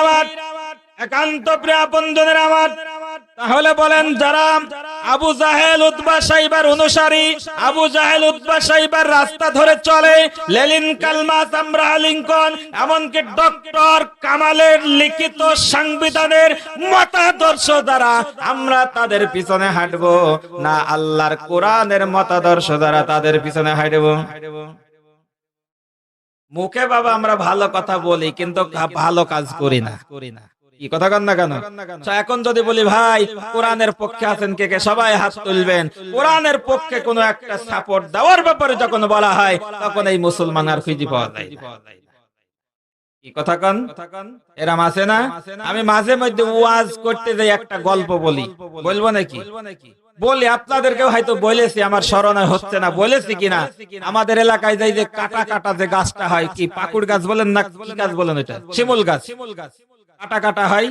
আমার, একান্ত আমার, তাহলে বলেন যারা আবু জাহেল উতবা সাইবার অনুসারী, আবু জাহেল উতবা সাইবার রাস্তা ধরে চলে, লেলিন কালমা সামরা লিঙ্কন, এমনকি ডক্টর কামালের লিখিত সংবিধানের মতাদর্শ দ্বারা আমরা তাদের পিছনে হাঁটবো। না আল্লাহর কোরআনের মতাদর্শ দ্বারা তাদের পিছনে হাঁটবো। মুখে বাবা আমরা ভালো কথা বলি, কিন্তু ভালো কাজ করি না। কি কথা কন না কেন? এখন যদি বলি, ভাই, কোরআনের পক্ষে আছেন কে কে? সবাই হাত তুলবেন। কোরআনের পক্ষে কোনো একটা সাপোর্ট দেওয়ার ব্যাপারে যখন বলা হয়, তখন এই মুসলমান আর খুঁজে পাওয়া যায় কি কথা কন? এরাম আছে না? আমি মাঝে মধ্যে ওয়াজ করতে যাই একটা গল্প বলি। বলব নাকি? বলি আপনাদেরকেও হয়তো বলেছি আমার স্মরণে হচ্ছে না। বলেছি কিনা? আমাদের এলাকায় যাই যে কাটা কাটা যে গাছটা হয় কি পাকুড় গাছ বলেন না কি গাছ বলেন এটা? শিমুল গাছ। কাটা কাটা হয়।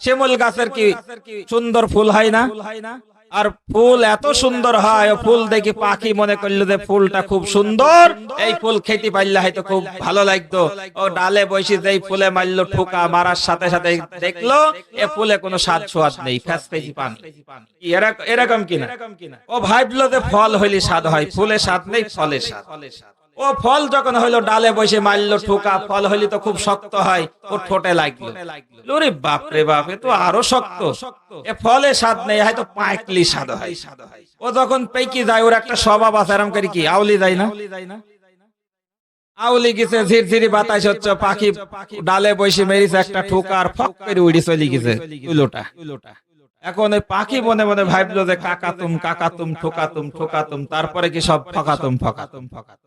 শিমুল গাছের কি সুন্দর ফুল হয় না। আর ফুল এত সুন্দর হয় ফুল দেখি পাখি মনে করল যে ফুলটা খুব সুন্দর। এই ফুল খেতে পারলে হয়তো খুব ভালো লাগতো। ও ডালে বসে যেই ফুলে মারলো, ঠোকা মারার সাথে সাথে দেখল, এ ফুলে কোনো স্বাদ সোয়াদ নেই ফ্যাসপেজি পান এরকম কিনা? ও ভাবলো যে ফল হইলে স্বাদ হয়, ফুলে স্বাদ নেই, ফলে স্বাদ। ও ফল যখন হইল, ডালে বসে মারলো, ঠোকা, ফল হইলে তো খুব শক্ত হয়, ও ঠোঁটে লাগল। ওরে বাপ রে বাপ তো আরও শক্ত। এ ফলে স্বাদ নেই, হয়তো পাকলি স্বাদ হয়। ও যখন পেকি যায়, ওর একটা স্বভাব আছে আরাম করে কি, আউলি যায় না? আউলি গেছে, ঝিরঝিরি বাতাস হচ্ছে, পাখি ডালে বসে মেরিছে, একটা ঠোকার ফক করে উড়ি চলে গেছে, উলোটা। এখন ওই পাখি মনে মনে ভাবলো যে কাকাতুম কাকাতুম, ঠোকাতুম ঠোকাতুম, তারপরে কি সব ফকাতুম ফকাতুম ফকাতুম।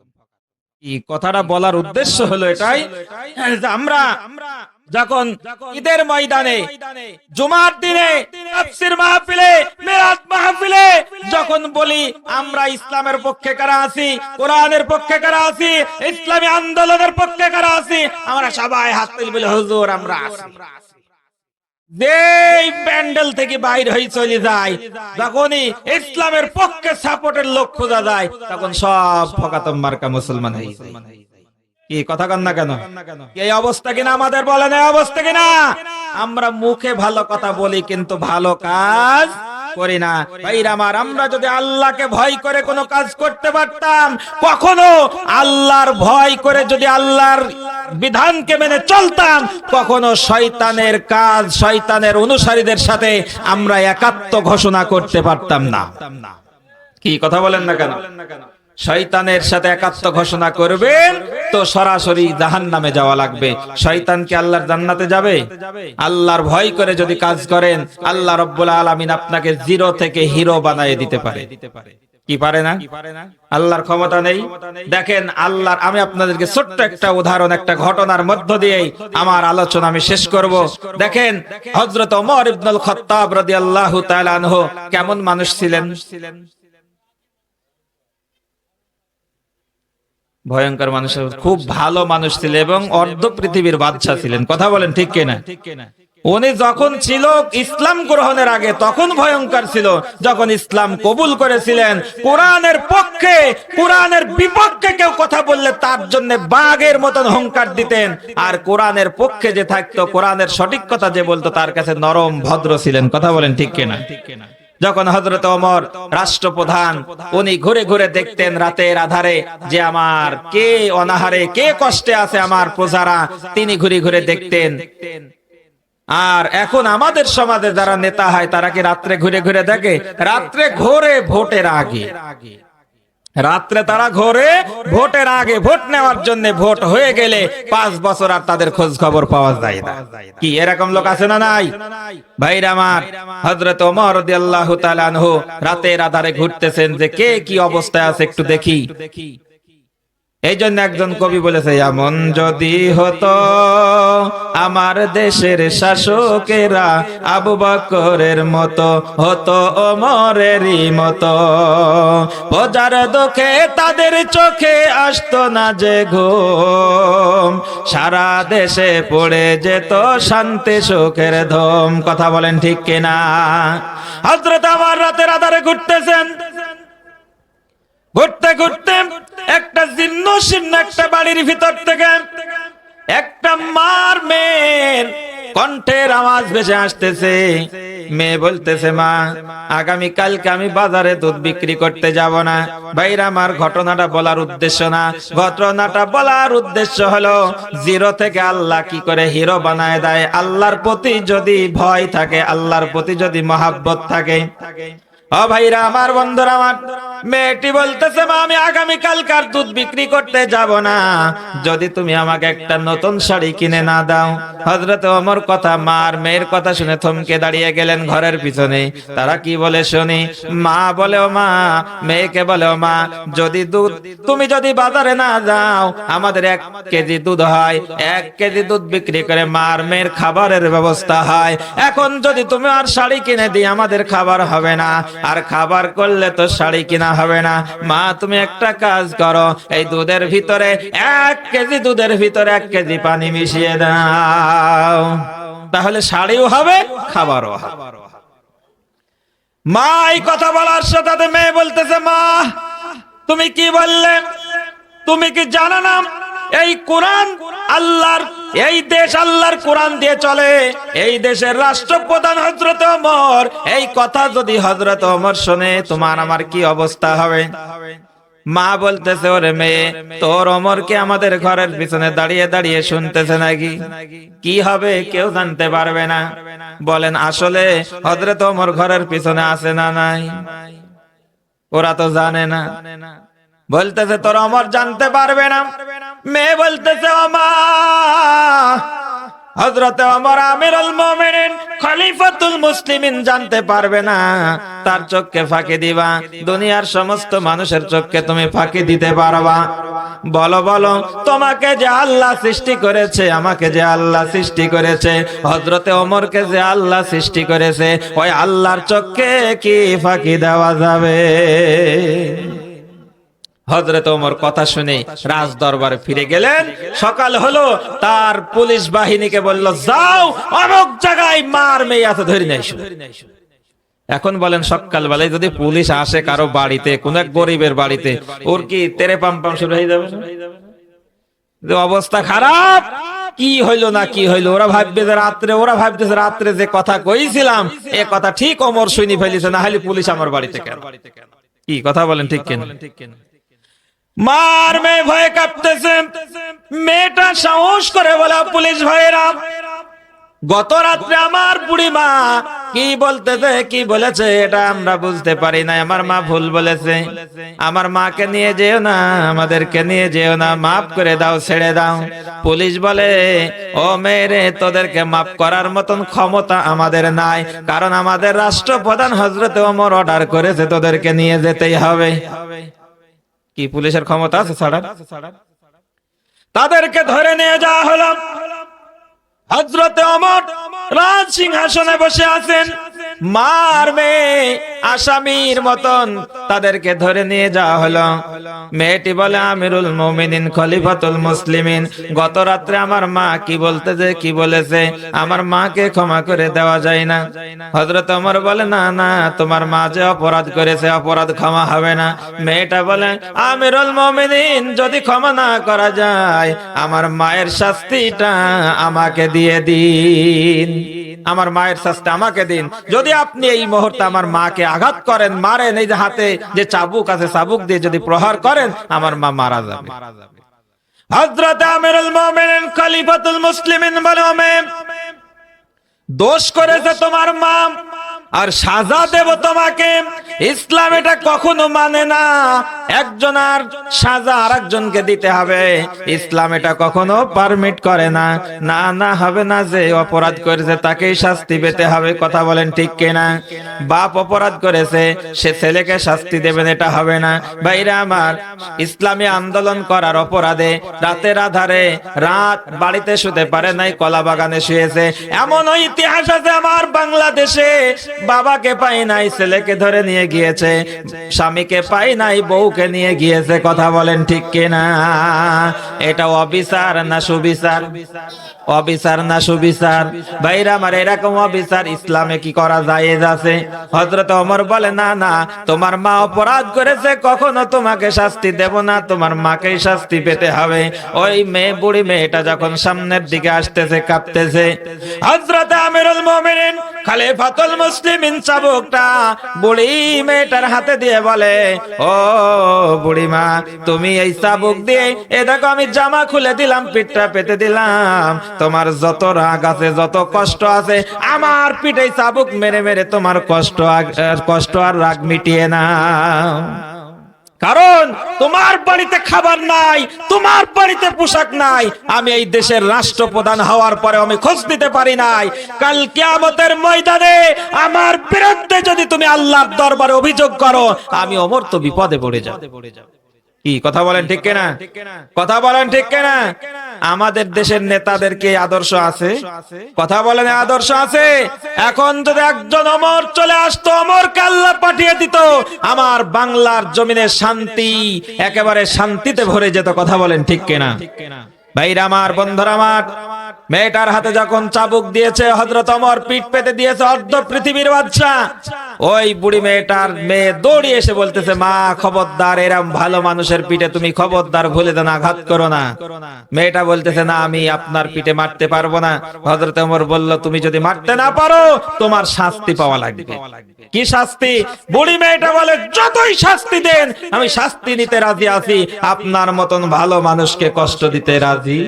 কি কথাটা বলার উদ্দেশ্য হলো এটাই আমরা যখন ঈদের ময়দানে জুমার দিনে তাফসীর মাহফিলে, মিলাদ মাহফিলে যখন বলি, আমরা ইসলামের পক্ষে কারা আছি, কোরআনের পক্ষে কারা আছি, ইসলামী আন্দোলনের পক্ষে কারা আছি, আমরা সবাই হাত তুলি বলে, হুজুর, আমরা আছি। যেই প্যান্ডেল থেকে বাইর হয়ে চলে যায়, যখনই ইসলামের পক্ষে সাপোর্টের লোক খোঁজা যায়, তখন সব ফকাতম মার্কা মুসলমান হয়ে যায়। কি কথা কন না কেন? এই অবস্থা কিনা আমাদের বলেন অবস্থা কিনা? আমরা মুখে ভালো কথা বলি, কিন্তু ভালো কাজ করি না। ভাইরা আমার আমরা যদি আল্লাহকে ভয় করে কোনো কাজ করতে পারতাম কখনো আল্লাহর ভয় করে যদি আল্লাহর বিধানকে মেনে চলতাম কখনো শয়তানের কাজ শয়তানের অনুসারীদের সাথে আমরা একাত্ম ঘোষণা করতে পারতাম না। কি কথা বলেন না কেন? শয়তানের সাথে একাত্ম ঘোষণা করবেন, তো সরাসরি জাহান নামে যাওয়া লাগবে। শয়তান কি আল্লাহর জান্নাতে যাবে? আল্লাহর ভয় করে যদি কাজ করেন, আল্লাহ রব্বুল আলামিন আপনাকে জিরো থেকে হিরো বানিয়ে দিতে পারে। কি পারে না? আল্লাহর ক্ষমতা নেই। দেখেন, আল্লাহর আমি আপনাদেরকে ছোট্ট একটা উদাহরণ, একটা ঘটনার মধ্য দিয়েই আমার আলোচনা আমি শেষ করব। দেখেন, হযরত ওমর ইবনুল খাত্তাব রাদিয়াল্লাহু তাআলা আনহু কেমন মানুষ ছিলেন? ভয়ঙ্কর মানুষ খুব ভালো মানুষ ছিল এবং অর্ধ পৃথিবীর বাদশা ছিলেন। কথা বলেন ঠিক কিনা? উনি যখন ছিল ইসলাম গ্রহণের আগে, তখন ভয়ঙ্কর ছিল। যখন ইসলাম কবুল করেছিলেন, কোরআনের পক্ষে, কোরআনের বিপক্ষে কেউ কথা বললে তার জন্য বাঘের মতন হংকার দিতেন। আর কোরআনের পক্ষে যে থাকতো, কোরআনের সঠিক কথা যে বলতো, তার কাছে নরম ভদ্র ছিলেন। কথা বলেন ঠিক কিনা ঠিক কিনা? যখন হজরত অমর রাষ্ট্রপ্রধান, উনি ঘুরে ঘুরে দেখতেন রাতের আধারে যে আমার কে অনাহারে, কে কষ্টে আছে আমার প্রজারা, তিনি ঘুরে ঘুরে দেখতেন। আর এখন আমাদের সমাজে যারা নেতা হয়, তারা কি রাত্রে ঘুরে ঘুরে দেখে? রাত্রে ঘোরে ভোটের আগে। রাত্রে তারা ঘরে, ভোটের আগে ভোট নেওয়ার জন্য ভোট হয়ে গেলে পাঁচ বছর আর তাদের খোঁজ খবর পাওয়া যায় না। কি, এরকম লোক আছে না নাই? ভাইরা আমার হজরত ওমর রাতের আধারে ঘুরতেছেন যে কে কি অবস্থায় আছে একটু দেখি। এই জন্য একজন কবি বলেছে, এমন যদি হতো আমার দেশের শাসকেরা আবু বকরের মতো হতো ওমরেরই মতো। প্রজার দুঃখে তাদের চোখে আসতো না যে ঘুম। সারা দেশে পড়ে যেত শান্তি সুখের ধম। কথা বলেন ঠিক কিনা? হজরত আমার রাতের আধারে ঘুরতেছেন। ঘুরতে ঘুরতে একটা জীর্ণ শীর্ণ একটা বাড়ির ভিতর থেকে একটা মার মেয়ে কণ্ঠের আওয়াজ ভেসে আসতেছে। মেয়ে বলতেছে, মা, আগামী কালকে আমি বাজারে দুধ বিক্রি করতে যাব না। ভাইরা, আমার ঘটনাটা বলার উদ্দেশ্য না। ঘটনাটা বলার উদ্দেশ্য হলো, জিরো থেকে আল্লাহ কি করে হিরো বানায় দেয়? আল্লাহর প্রতি যদি ভয় থাকে, আল্লাহর প্রতি যদি মহাব্বত থাকে। ও ভাইরা, আমার বন্ধুরা, আমার মেয়েটি বলতেছে, মা, আমি আগামী কালকার দুধ বিক্রি করতে যাব না। যদি তুমি আমাকে একটা নতুন শাড়ি কিনে না দাও। হজরত ওমর কথা, মার মেয়ের কথা শুনে থমকে দাঁড়িয়ে গেলেন ঘরের পিছনে। তারা কি বলে শুনি? মা বলে, ও মা। মেয়েকে বলে, ও মা, যদি দুধ, তুমি যদি বাজারে না যাও, আমাদের এক কেজি দুধ হয়। এক কেজি দুধ বিক্রি করে মার মেয়ের খাবারের ব্যবস্থা হয়। এখন যদি তুমি আর শাড়ি কিনে দিই, আমাদের খাবার হবে না। আর খাবার করলে তো শাড়ি কিনা হবে না। মা, তুমি একটা কাজ করো। এই দুধের ভিতরে এক কেজি দুধের ভিতরে এক কেজি পানি মিশিয়ে দাও। তাহলে শাড়িও হবে, খাবারও হবে। মা, এই কথা বলার সাথে মেয়ে বলতেছে, মা, তুমি কি বললেন তুমি কি জানো না? এই কোরআন আল্লাহর এই দেশ আল্লাহর কোরআন দিয়ে চলে। এই দেশের রাষ্ট্রপ্রধান হজরত ওমর। এই কথা যদি হজরত ওমর শোনে, তোমার আমার কি অবস্থা হবে? মা বলতেছে, ওরে মেয়ে, তোর অমরকে আমাদের ঘরের পিছনে দাঁড়িয়ে দাঁড়িয়ে শুনতেছে নাকি? কি হবে কেউ জানতে পারবে না। বলেন, আসলে হজরত ওমর ঘরের পিছনে আছে না নাই? ওরা তো জানে না। বলতেছে, তোর অমর জানতে পারবে না। মেয়ে বলতেছে অমা হজরতে অমর আমিরুল মুমিনিন খলিফাতুল মুসলিমিন জানতে পারবে না। তার চোখকে ফাঁকি দিবা। দুনিয়ার সমস্ত মানুষের চোখকে তুমি ফাঁকি দিতে পারবা। বলো বলো, তোমাকে যে আল্লাহ সৃষ্টি করেছে, আমাকে যে আল্লাহ সৃষ্টি করেছে হজরতে ওমরকে যে আল্লাহ সৃষ্টি করেছে, ওই আল্লাহর চোখকে কি ফাঁকি দেওয়া যাবে? হজরত ওমর কথা শুনে রাজ দরবারে ফিরে গেলেন। সকাল হলো, তার পুলিশ বাহিনীকে বলল, যাও, অমুক জায়গায় মার মেয়ে আছে ধরে নেই এখন বলেন সকাল বেলায় যদি পুলিশ আসে কারও বাড়িতে, কোন এক গরিবের বাড়িতে, ওর কি তেরে পাম পাম শুরু হয়ে যাবে? যে অবস্থা খারাপ, কি হইল না কি হইল? ওরা ভাববে যে রাত্রে, ওরা ভাবতেছে রাত্রে যে কথা কইছিলাম, এ কথা ঠিক অমর শুনি ফেলিছে, না হলে পুলিশ আমার বাড়িতে কেন? কি কথা বলেন ঠিক কেন? মার মেয়ে ভয়ে কাঁপতেছে। মেয়েটা সাহস করে বলা পুলিশ ভাইয়েরা, গত রাত্রে আমার বুড়ি মা কি বলতেছে, কি বলেছে, এটা আমরা বুঝতে পারি না আমার মা ভুল বলেছে। আমার মাকে নিয়ে যেও না, আমাদেরকে নিয়ে যেও না, মাফ করে দাও, ছেড়ে দাও। পুলিশ বলে, ও মেয়েরে তোদেরকে মাফ করার মতন ক্ষমতা আমাদের নাই, কারণ আমাদের রাষ্ট্রপ্রধান হজরত ওমর অর্ডার করেছে, তোদেরকে নিয়ে যেতেই হবে। কি পুলিশের ক্ষমতা আছে ছাড়ার তাদেরকে ধরে নিয়ে যাওয়া হলো। হজরতে অমর রাজ সিংহাসনে বসে আছেন। মার মেয়ে আসামির মতন তাদেরকে ধরে নিয়ে যাওয়া হলো। মেয়েটি বলে, আমিরুল মুমিনিন, খলিফাতুল মুসলিমিন। গত রাত্রে আমার মা কি বলতে যে, কি বলেছে? আমার মাকে ক্ষমা করে দেওয়া যায় না। হজরত অমর বলে, না না, তোমার মা যে অপরাধ করেছে, অপরাধ ক্ষমা হবে না। মেয়েটা বলে, আমিরুল মুমিনিন, যদি ক্ষমা না করা যায়, আমার মায়ের শাস্তিটা আমাকে দিয়ে দিন। আমার মায়ের শাস্তি আমাকে দিন। যদি আপনি এই মুহূর্তে আমার মাকে আঘাত করেন মারেন এই যে হাতে যে চাবুক আছে চাবুক দিয়ে যদি প্রহার করেন আমার মা মারা যাবে। হযরত আমিরুল মুমিনিন খলিফাতুল মুসলিমিন বলে "ওমে, দোষ করেছে তোমার মা আর সাজা দেব তোমাকে। ইসলাম এটা কখনো মানে না। একজন আর সাজা আর একজনকে দিতে হবে। ইসলাম এটা কখনো পারমিট করে না। না না হবে না যে অপরাধ করেছে, তাকেই শাস্তি পেতে হবে, কথা বলেন ঠিক কিনা? বাপ অপরাধ করেছে, সে ছেলেকে শাস্তি দেবেন, এটা হবে না। ভাইরা আমার, ইসলামী আন্দোলন করার অপরাধে রাতের আধারে রাত বাড়িতে শুতে পারে নাই, কলা বাগানে শুয়েছে। এমন ইতিহাস আছে আমার বাংলাদেশে। বাবাকে পাই নাই, ছেলেকে ধরে নিয়ে গিয়েছে। স্বামীকে পাই নাই, বউকে নিয়ে গিয়েছে। কথা বলেন ঠিক কিনা? এটা অবিচার না সুবিচার? অবিচার না সুবিচার। ভাইরা আমার এরকম অবিচার ইসলামে কি করা যায় আছে? হজরত ওমর বলে, না না, তোমার মা অপরাধ করেছে, কখনো তোমাকে শাস্তি দেব না, তোমার মাকেই শাস্তি পেতে হবে। ওই মেয়ে, বুড়ি মেয়েটা যখন সামনের দিকে আসতেছে, কাঁপতেছে। হজরত আমিরুল মুমিনিন, খালিফাতুল মুসলিমিন চাবুকটা বুড়ি মেয়েটার হাতে দিয়ে বলে, ও বুড়ি মা, তুমি এই চাবুক দিয়ে, এ দেখো আমি জামা খুলে দিলাম, পিঠটা পেতে দিলাম। তোমার যত রাগ আছে, যত কষ্ট আছে, আমার পিঠে চাবুক মেরে মেরে তোমার কষ্ট কষ্ট আর রাগ মিটিয়ে না। কারণ তোমার বাড়িতে খাবার নাই, তোমার বাড়িতে পোশাক নাই, আমি এই দেশের রাষ্ট্রপ্রধান হওয়ার পরে আমি খোঁজ দিতে পারি নাই। কাল কিয়ামতের ময়দানে আমার বিরুদ্ধে যদি তুমি আল্লাহর দরবারে অভিযোগ করো, আমি অমর তো বিপদে পড়ে যাব। কি? কথা বলেন ঠিক কিনা? কথা বলেন ঠিক কিনা? আমাদের দেশের নেতাদেরকে আদর্শ আছে? কথা বলেন, আদর্শ আছে? এখন যদি একজন অমর চলে আসতো অমর কাল্লা পাঠিয়ে দিত, আমার বাংলার জমিনে শান্তি একেবারে শান্তিতে ভরে যেত। কথা বলেন ঠিক কিনা? ভাইরা আমার, বন্ধুরা আমার মেয়েটার হাতে যখন চাবুক দিয়েছে হজরত অমর পিঠ পেতে দিয়েছে অর্ধ পৃথিবীর বাদশা ওই বুড়ি মেয়েটার মেয়ে দৌড়িয়ে এসে বলতেছে, মা, খবরদার, এরম ভালো মানুষের পিঠে তুমি খবরদার ভুলে দেন আঘাত করো না। মেয়েটা বলতেছে, না, আমি আপনার পিঠে মারতে পারব না। হজরত অমর বলল, তুমি যদি মারতে না পারো, তোমার শাস্তি পাওয়া লাগবে। কি শাস্তি? বুড়ি মেয়েটা বলে, যতই শাস্তি দেন, আমি শাস্তি নিতে রাজি আছি। আপনার মতন ভালো মানুষকে কষ্ট দিতে রাজি।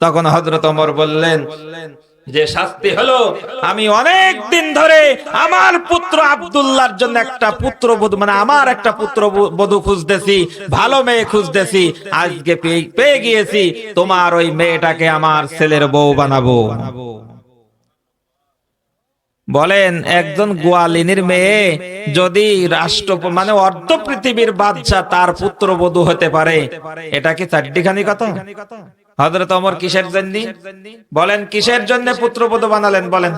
তখন হজরত অমর বললেন, যে শাস্তি হলো, আমি অনেক দিন ধরে আমার পুত্র আব্দুল্লাহর জন্য একটা পুত্র মানে আমার একটা পুত্র বধূ খুঁজতেছি, ভালো মেয়ে খুঁজতেছি, আজকে পেয়ে- গিয়েছি, তোমার ওই মেয়েটাকে আমার ছেলের বউ বানাবো। বলেন, একজন গোয়ালিনীর মেয়ে যদি রাষ্ট্র মানে অর্ধ পৃথিবীর বাদশাহ তার পুত্র বধূ হতে পারে, এটা কি চারটিখানি কত হজরত অমর কিসের জন্য? বলেন কিসের জন্য পুত্রবধূ বানালেন? বলেন।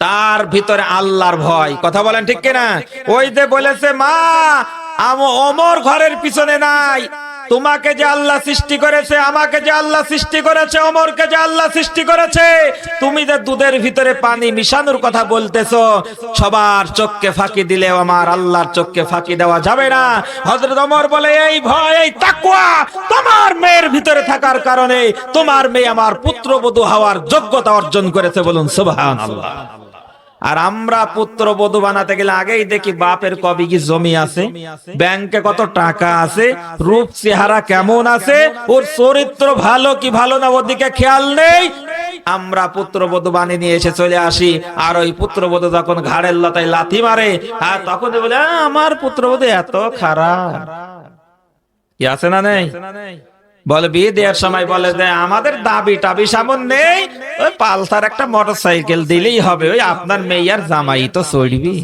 তার ভিতরে আল্লাহর ভয়। কথা বলেন ঠিক কিনা? ওই যে বলেছে মা আম অমর ঘরের পিছনে নাই। তোমাকে যে আল্লাহ সৃষ্টি করেছে, আমাকে যে আল্লাহ সৃষ্টি করেছে, অমরকে যে আল্লাহ সৃষ্টি করেছে, তুমি যে দুধের ভিতরে পানি মিশানোর কথা বলতেছো, সবার চোখকে ফাঁকি দিলে আমার আল্লাহর চোখকে ফাঁকি দেওয়া যাবে না। হযরত ওমর বলে, এই ভয়, এই তাকওয়া তোমার মেয়ের ভিতরে থাকার কারণে তোমার মেয়ে আমার পুত্রবধূ হওয়ার যোগ্যতা অর্জন করেছে বলুন, সুবহানাল্লাহ। আর আমরা পুত্র বধু বানাতে গেলে আগেই দেখি বাপের কবি কি জমি আছে? ব্যাংকে কত টাকা আছে? রূপ চেহারা কেমন আছে? ওর চরিত্র ভালো কি ভালো না ওদিকে খেয়াল নেই? আমরা পুত্রবধূ বানিয়ে নিয়ে এসে চলে আসি। আর ওই পুত্রবধূ যখন ঘাড়ের লতায় লাথি মারে আর তখন বলে "আ, আমার পুত্রবধূ এত খারাপ। কি আছে না নেই? বলে, বিয়ে দেওয়ার সময় বলে যে, আমাদের দাবি টাবি সামন নেই। ওই পালসার একটা মোটর সাইকেল দিলেই হবে, ওই আপনার মেয়ে আর জামাই তো চড়বি।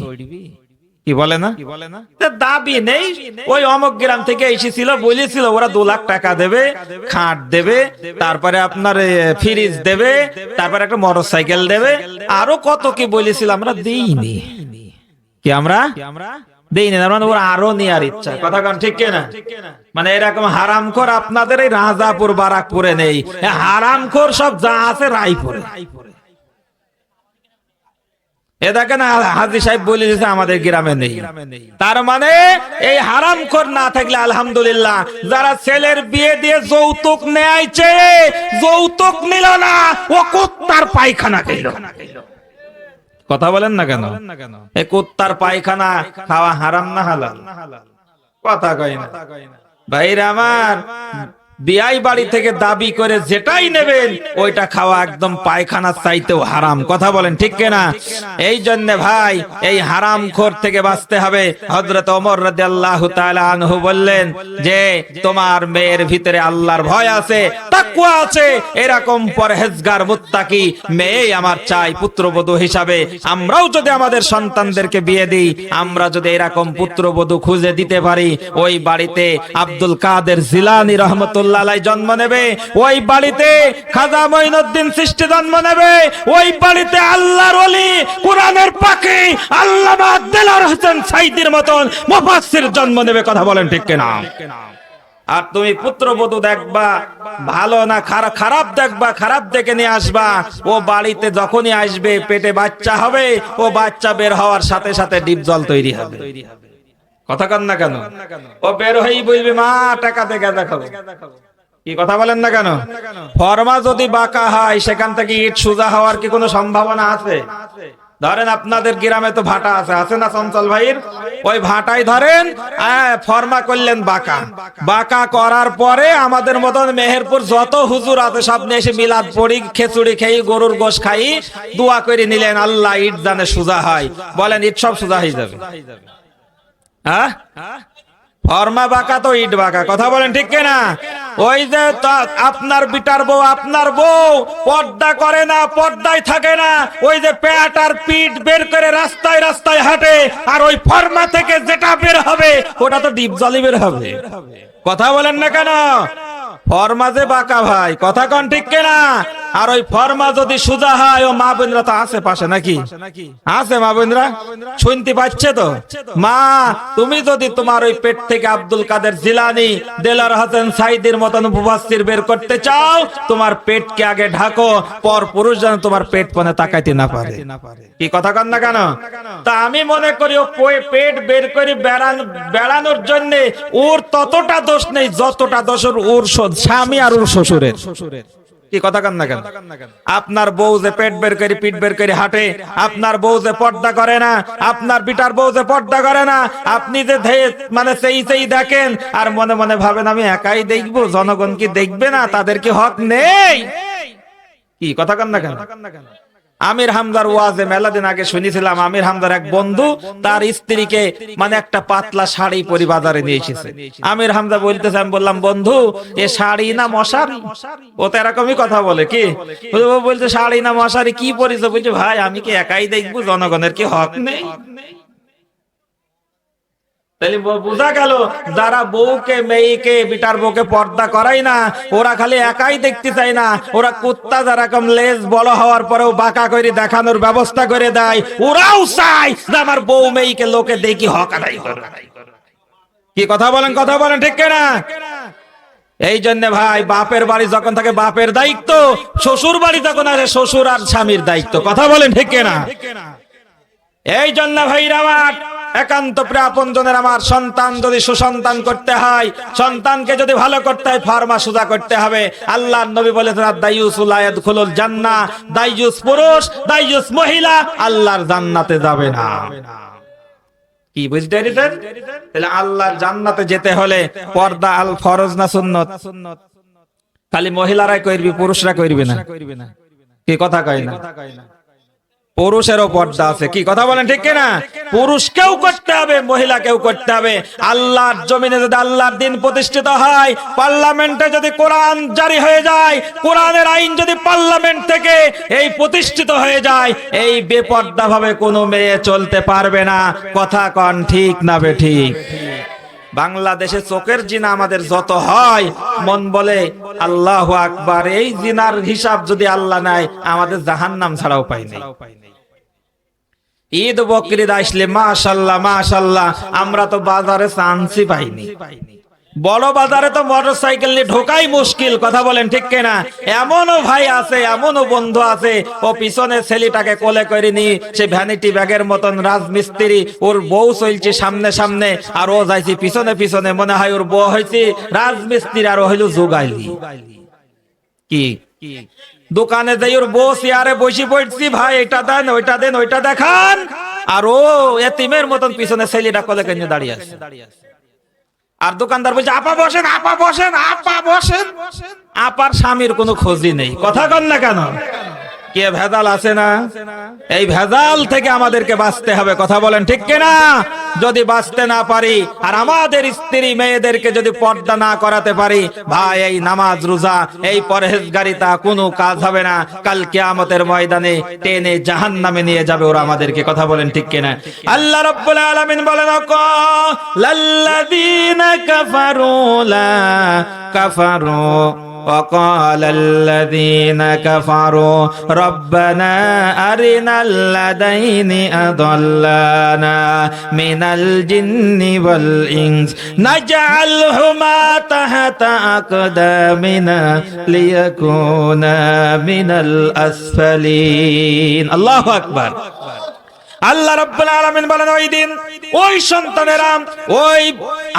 কি বলে না? দাবি নেই, ওই অমক গ্রাম থেকে এসেছিল, বলেছিল, ওরা দু লাখ টাকা দেবে, খাট দেবে, তারপরে আপনার ফ্রিজ দেবে, তারপরে একটা মোটর সাইকেল দেবে। আরও কত কি বলেছিল আমরা দিইনি। কি আমরা? দেইনি তার মানে আরও নেওয়ার ইচ্ছা। কথা ঠিক মানে এরকম হারামখোর আপনাদের এই রাজাপুর, বারাকপুরে নেই। এ হারামখোর সব যা আছে রায়পুরে। এ দেখেন হাজি সাহেব বলে দিয়েছে, আমাদের গ্রামে নেই। তার মানে এই হারামখোর না থাকলে, আলহামদুলিল্লাহ, যারা ছেলের বিয়ে দিয়ে যৌতুক নেয় যৌতুক নিল না, ও কুত্তার পায়খানা খেল। কথা বলেন না কেন? এই কুত্তার পায়খানা খাওয়া হারাম না হালাল? কথা কয় না। ভাইরা আমার বিয়াই বাড়ি থেকে দাবি করে যেটাই নেবেন, ওইটা খাওয়া একদম পায়খানার চাইতেও হারাম। কথা বলেন ঠিক কিনা? এই জন্য ভাই, এই হারাম খোর থেকে বাঁচতে হবে। হজরত ওমর রাদিয়াল্লাহু তাআলা আনহু বললেন যে, তোমার মেয়ের ভিতরে আল্লাহর ভয় আছে, তাকওয়া আছে। এরকম পরহেজগার, মুত্তাকি মেয়ে আমার চাই পুত্রবধূ হিসাবে। আমরাও যদি আমাদের সন্তানদেরকে বিয়ে দিই, আমরা যদি এরকম পুত্রবধূ খুঁজে দিতে পারি। ওই বাড়িতে আব্দুল কাদের জিলানি রহমতুল্লাহ রহমতুল্লাহ জন্ম নেবে, ওই বাড়িতে খাজা মঈনুদ্দিন সৃষ্টি জন্ম নেবে, ওই বাড়িতে আল্লাহর ওলি, কোরআনের পাখি, আল্লামা দেলার হোসেন সাইদির মতন মুফাসসির জন্ম নেবে, কথা বলেন ঠিক কিনা? আর তুমি পুত্রবধূ দেখবা, ভালো না খারাপ খারাপ দেখবা, খারাপ দেখে নিয়ে আসবা, ও বাড়িতে যখনই আসবে, পেটে বাচ্চা হবে, ও বাচ্চা বের হওয়ার সাথে সাথে ডিপ জল তৈরি হবে। কথা কন না কেন? ও বের হয়েই বলবে মা টাকা দেখে দেখাবো। কি কথা বলেন না কেন? ফরমা যদি বাঁকা হয় সেখান থেকে ইট সোজা হওয়ার কি কোনো সম্ভাবনা আছে? ধরেন আপনাদের গ্রামে তো ভাটা আছে আছে না চঞ্চল ভাইয়ের? ওই ভাটাই ধরেন আহ, ফর্মা করলেন বাঁকা। বাঁকা করার পরে আমাদের মতন মেহেরপুর যত হুজুর আছে সব নিয়ে এসে মিলাদ পড়ি খেচুড়ি খেয়ে গরুর গোশ খাই দোয়া করে নিলেন আল্লাহ ইট জানে সোজা হয়। বলেন ইট সব সোজা হয়ে যাবে। হ্যাঁ? ফর্মা বাঁকা তো ইট বাঁকা, কথা বলেন ঠিক কিনা? ওই যে আপনার বিটার বউ, আপনার বউ পর্দা করে না, পর্দায় থাকে না, ওই যে পেট আর পিঠ বের করে রাস্তায় রাস্তায় হাঁটে, আর ওই ফর্মা থেকে যেটা বের হবে, ওটা তো ডিপ জলই বের হবে। কথা বলেন না কেন? ফর্মা যে বাঁকা ভাই, কথা কন ঠিক কিনা? আর ওই ফর্মা যদি সুজা হয়, ও মা বোনরা তো আছে পাশে নাকি? আছে মা বোনরা শুনতে পাচ্ছে তো? মা, তুমি যদি তোমার ওই পেট থেকে আব্দুল কাদের জিলানি, দেলার হাসান সাইদের মতন মুফাসসির বের করতে চাও, তোমার পেটকে আগে ঢাকো, পর পুরুষ যেন তোমার পেট পনে তাকাইতে না পারে। কি কথা কন না কেন? তা আমি মনে করি ও পেট বের করে বেড়ান বেড়ানোর জন্য ওর ততটা দোষ নেই, যতটা দোষ ওর স্বামী আর ওর শ্বশুরের। কি কথা কান না কেন? আপনার বউ যে পেট বের করে পিট বের করে হাঁটে আপনার বউ যে পর্দা করে না আপনার বিটার বউ যে পর্দা করে না আপনি যে মানে সেই সেই দেখেন আর মনে মনে ভাবেন আমি একাই দেখব জনগণ কি দেখবে না? তাদের কি হক নেই? কি কথা কান না কেন? আমির হামদার ওয়াজে মেলা দিন আগে শুনেছিলাম, আমির হামদার এক বন্ধু তার স্ত্রীকে মানে একটা পাতলা শাড়ি পরি বাজারে নিয়ে এসেছে। আমির হামদা বলতেছে, আমি বললাম, বন্ধু, এ শাড়ি না মশারি? ও তো এরকমই কথা বলে, কি? বলছে, শাড়ি না মশারি, কি পরিছে বলছে, ভাই, আমি কি একাই দেখব, জনগণের কি হক নেই? তাহলে বোঝা গেল, যারা বউকে, মেয়েকে, বিটার বউকে পর্দা করাই না, ওরা খালি একাই দেখতে না। ওরা কুত্তা লেজ বড় হওয়ার পরেও বাঁকা করে দেখানোর ব্যবস্থা করে দেয়। ওরাও চায় যে আমার বউ মেয়েকে লোকে দেখি হক আদায় কি কথা বলেন কথা বলেন, ঠিক না এই জন্য ভাই, বাপের বাড়ি যখন থাকে, বাপের দায়িত্ব। শ্বশুর বাড়ি যখন আছে শ্বশুর আর স্বামীর দায়িত্ব। কথা বলেন, ঠিক না এই জন্য ভাইরা আমার একান্ত প্রাপন জনের আমার সন্তান যদি সুসন্তান করতে হয়, সন্তানকে যদি ভালো করতে হয়, ফার্মা সুজা করতে হবে। আল্লাহ নবী বলেছেন দাইয়ুস উলায়াদ খুলুল জান্নাহ। দাইয়ুস পুরুষ দাইয়ুস মহিলা, আল্লাহর জান্নাতে যাবে না। কি বুঝতে তাহলে আল্লাহর জান্নাতে যেতে হলে পর্দা আল ফরজ না সুন্নত? খালি মহিলারাই করবি পুরুষরা করবি না? কি কথা কয় না? পুরুষেরও পর্দা আছে। কি কথা বলেন ঠিক না পুরুষকেও করতে হবে, মহিলাকেও করতে হবে। আল্লাহর জমিনে যদি আল্লাহর দিন প্রতিষ্ঠিত হয়, পার্লামেন্টে যদি কোরআন জারি হয়ে যায়, কোরআনের আইন যদি পার্লামেন্ট থেকে এই প্রতিষ্ঠিত হয়ে যায়, এই বেপর্দা ভাবে কোনো মেয়ে চলতে পারবে না। কথা কন ঠিক না বে ঠিক? বাংলাদেশে চোখের জিনা আমাদের যত হয়, মন বলে, আল্লাহ আকবার। এই জিনার হিসাব যদি আল্লাহ নেয়, আমাদের জাহান নাম ছাড়াও পাই নাই। ঈদ বকরিদ আসলে মাশাল্লাহ মাশাল্লাহ, আমরা তো বাজারে চান্সই পাইনি। বড় বাজারে তো মোটর সাইকেল নিয়ে ঢোকাই মুশকিল, কথা বলেন ঠিক কিনা? এমনও ভাই আছে, এমনও বন্ধু আছে, ও পিছনে ছেলেটাকে কোলে করে নি সে ভ্যানিটি ব্যাগের মতন রাজমিস্ত্রি, ওর বউ চলছে সামনে সামনে, আর ও যাইছে পিছনে পিছনে, মনে হয় ওর বউ হয়েছে রাজমিস্ত্রি আর ও হইল যোগাইলি কি? দোকানে যাই ওর বউ চেয়ারে বসে পড়ছি, ভাই, এটা দেন, ওইটা দেন, ওইটা দেখান। আর ও এতিমের মতন পিছনে ছেলেটা কোলে কেন দাঁড়িয়ে আছে। আর দোকানদার বলছে, আপা বসেন আপা বসেন আপা বসেন। আপার স্বামীর কোনো খোঁজই নেই। কথা কন না কেন? কে ভেজাল আছে না? এই ভেজাল থেকে আমাদেরকে বাঁচতে হবে, কথা বলেন ঠিক কিনা? যদি বাঁচতে না পারি, আর আমাদের স্ত্রী মেয়েদেরকে যদি পর্দা না করাতে পারি, ভাই, এই নামাজ, রোজা, এই পরহেজগারিতা কোনো কাজ হবে না। কাল কিয়ামতের ময়দানে টেনে জাহান নামে নিয়ে যাবে ওরা আমাদেরকে। কথা বলেন ঠিক কিনা? আল্লাহ রাব্বুল আলামিন বলেন লাল্লাযীনা কাফারু, লা কাফারু। وقال الذين كفروا ربنا أرنا الذين أضلانا من الجن والإنس نجعلهما تحت أقدامنا ليكونا من الأسفلين. الله أكبر. আল্লাহ রাব্বুল আলামিন বলেন, ওই দিন ওই সন্তানেরা, ওই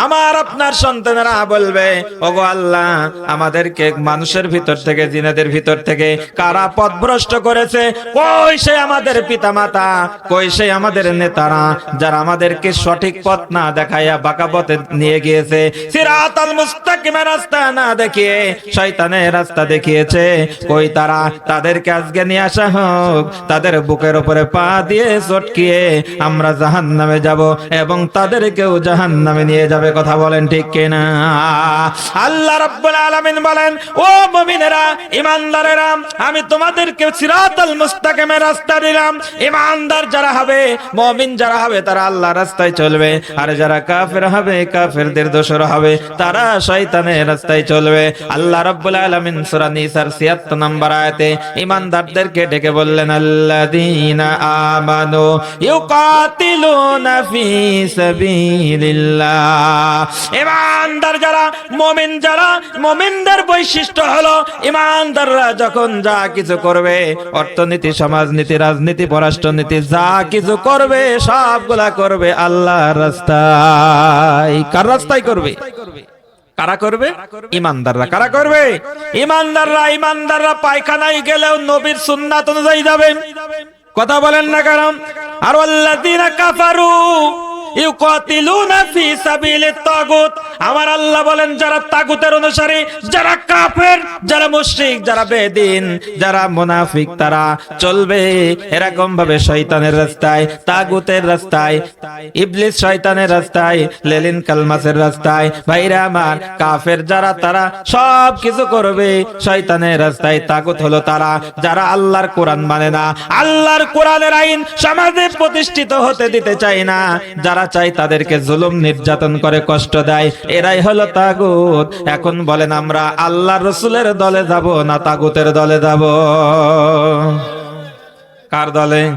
আমার আপনার সন্তানেরা বলবে, ওগো আল্লাহ, আমাদেরকে মানুষের ভিতর থেকে, জিনেদের ভিতর থেকে কারা পথভ্রষ্ট করেছে? কই সে আমাদের পিতামাতা? কই সে আমাদের নেতারা, যারা আমাদেরকে সঠিক পথ না দেখাইয়া বাঁকা পথে নিয়ে গিয়েছে? সিরাতাল মুস্তাকিমের রাস্তা না দেখিয়ে, শয়তানের রাস্তা দেখিয়েছে। কই তারা? তাদেরকে আজকে নিয়ে আসা হোক, তাদের বুকের উপরে পা দিয়ে চটকিয়ে আমরা জাহান নামে যাব এবং তাদেরকেও জাহান নামে নিয়ে যাবে, কথা বলেন ঠিক কিনা? আল্লাহ রাব্বুল আলামিন বলেন, ও মুমিনেরা ইমানদারেরা আমি তোমাদেরকে সিরাতাল মুস্তাকিমের রাস্তা দিলাম। ইমানদার যারা হবে, মুমিন যারা হবে, তারা আল্লাহর রাস্তায় চলবে। আর যারা কাফের হবে, কাফেরদের দোসর হবে। তারা শয়তানের রাস্তায় চলবে। আল্লাহ রাব্বুল আলামিন সূরা নিসার 76 নম্বর আয়াতে ইমানদারদেরকে ডেকে বললেন, আল্লাযীনা আমানু ইউকাতিলুনা ফি সাবিলিল্লাহ। ইমানদার যারা, মুমিন যারা, মুমিনদের বৈশিষ্ট্য হলো ইমানদাররা যখন যা কিছু করবে, অর্থনীতি, সমাজনীতি, রাজনীতি, পররাষ্ট্রনীতি, যা কিছু করবে, সবগুলা করবে আল্লাহর রাস্তায়। কার রাস্তায় করবে? কারা করবে? ইমানদাররা। কারা করবে? ইমানদাররা ইমানদাররা পায়খানায় গেলেও নবীর সুন্নাত অনুযায়ী যাবে। কথা বলেন না কারণ আর আল্লাযীনা কাফারু ইউকাতিলুনা ফি সাবিলিত তাগুত। আমার আল্লাহ বলেন, যারা তাগুতের অনুসারী, যারা কাফের, যারা মুশরিক, যারা বেদিন, যারা মুনাফিক, তারা চলবে এরকম ভাবে শয়তানের রাস্তায়, তাগুতের রাস্তায়, ইবলিস শয়তানের রাস্তায়, লেলিন কালমাসের রাস্তায়। ভাইরা আমার, কাফের যারা, তারা সব কিছু করবে শয়তানের রাস্তায়, তাগুত হলো তারা, যারা আল্লাহর কোরআন মানে না। আল্লাহর কোরআনের আইন সমাজে প্রতিষ্ঠিত হতে দিতে চায় না। যারা চায় তাদেরকে জুলুম, নির্যাতন করে কষ্ট দেয় এরাই হলো তাগুত। এখন বলেন আমরা আল্লাহ রসুলের দলে যাব না তাগুতের দলে যাব? কার দলে?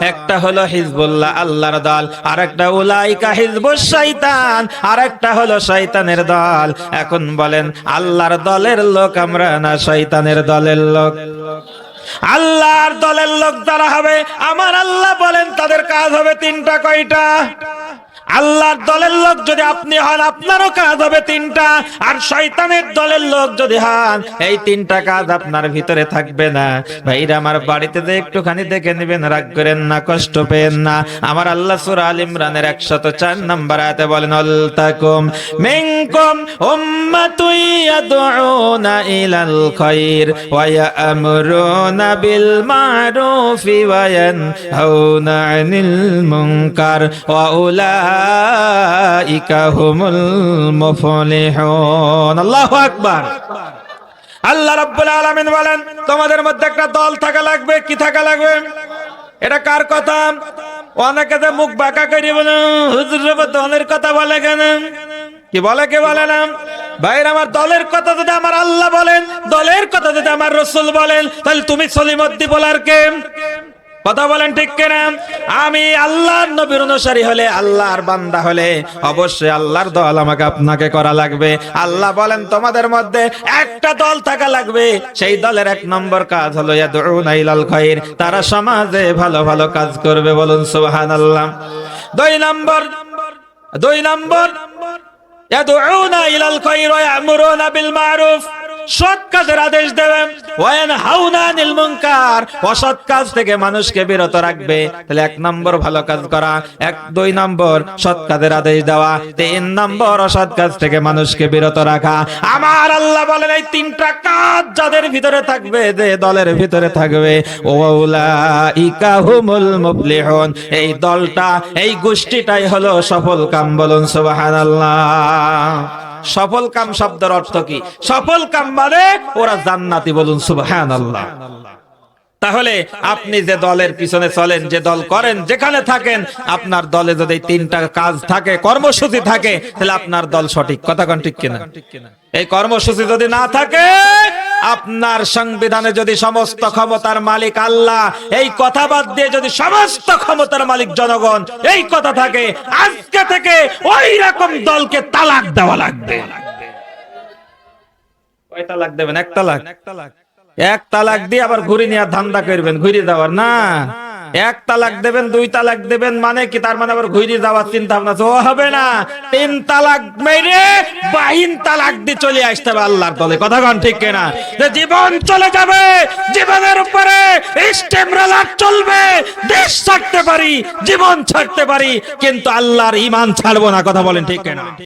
একটা হলো হিজবুল্লাহ, আল্লাহর দল। আর একটা উলাইকা হিজবুস শয়তান। আর একটা হলো শয়তানের দল। এখন বলেন, আল্লাহর দলের লোক আমরা না শয়তানের দলের লোক? আল্লাহর দলের লোক যারা হবে, আমার আল্লাহ বলেন, তাদের কাজ হবে তিনটা, কয়টা? আল্লাহর দলের লোক যদি আপনি হন, আপনারও কাজ হবে তিনটা। আর শয়তানের দলের লোক যদি হন, এই তিনটা কাজ আপনার ভিতরে থাকবে না। ভাইরা, আমার বাড়িতে যে একটুখানি দেখে নেবেন, রাগ করেন না, কষ্ট পেন না। আমার আল্লাহ সূরা আল ইমরানের 104 নম্বর আয়াতে বলেন আলতাকুম মিনকুম উম্মাতুন ইয়াদউনা ইলাল খায়র ওয়া ইয়ামুরুনা বিল মা'রুফি ওয়া ইয়ানহাউনা আনিল মুনকার ওয়া আল্লাহু বলেন, তোমাদের মধ্যে একটা দল থাকা লাগবে। কি থাকা লাগবে? এটা কার কথা? অনেকে যে মুখ বাঁকা করি বলে, হুজুর দলের কথা বলে কেন? কি বলে, কে বলে না? ভাইর আমার দলের কথা যদি আমার আল্লাহ বলেন, দলের কথা যদি আমার রসুল বলেন, তাহলে তুমি সলিমদ্দি বলার কে? কথা বলেন ঠিক কিনা? আমি আল্লাহর নবীর অনুসারী হলে আল্লাহর বান্দা হলে অবশ্যই আল্লাহর দল আমাকে আপনাকে করা লাগবে। আল্লাহ বলেন, তোমাদের মধ্যে একটা দল থাকা লাগবে। সেই দলের এক নম্বর কাজ হলো ইয়াদউনা ইলাল খায়র তারা সমাজে ভালো ভালো কাজ করবে বলুন সুবহানাল্লাহ। দুই নম্বর দুই নম্বর, ইয়াদউনা ইলাল খায়র ওয়া ইয়ামুরুনা বিল মারুফ। সৎ কাজের আদেশ দেবে ওয়ান হাউনা নিল মুনকার, অসৎ কাজ থেকে মানুষকে বিরত রাখবে। তাহলে এক নম্বর ভালো কাজ করা, এক, দুই নম্বর আদেশ দেওয়া অসৎ কাজ থেকে মানুষকে বিরত রাখা। আমার আল্লাহ তিনটা কাজ যাদের ভিতরে থাকবে, যে দলের ভিতরে থাকবে। এই দলটা, এই গোষ্ঠীটাই হলো সফল কাম বলুন সুবহানাল্লাহ। সফল কাম শব্দের অর্থ কি? সফল কাম মানে ওরা জান্নাতি বলুন, সুবহানাল্লাহ। তাহলে আপনি যে দলের পিছনে চলেন, যে দল করেন, যেখানে থাকেন, আপনার দলে যদি তিনটা কাজ থাকে, কর্মসূচি থাকে, তাহলে আপনার দল সঠিক। কথা কন ঠিক কিনা? এই কর্মসূচি যদি না থাকে আপনার সংবিধানে যদি সমস্ত ক্ষমতার মালিক আল্লাহ এই কথা বাদ দিয়ে যদি সমস্ত ক্ষমতার মালিক জনগণ এই কথা থাকে আজকে থেকে ওই রকম দলকে তালাক দেওয়া লাগবে। কয় তালাক দেবেন? এক তালাক? এক তালাক দিয়ে আবার ঘুরে নিয়ে ধান্দা করবেন ঘুরে দেওয়ার না। এক তালাক দেবেন, দুই তালাক দেবেন মানে কি? তার মানে আবার ঘুরে যাওয়ার চিন্তা ভাবনা? ও হবে না। তিন তালাক মেরে বাহিন তালাক দিয়ে চলে আসতে হবে আল্লাহর দলে। কথা কন ঠিক কিনা? যে জীবন চলে যাবে, জীবনের উপরে স্টেমরালার চলবে। দেশ ছাড়তে পারি, জীবন ছাড়তে পারি, কিন্তু আল্লাহর ইমান ছাড়বো না। কথা বলেন ঠিক কিনা?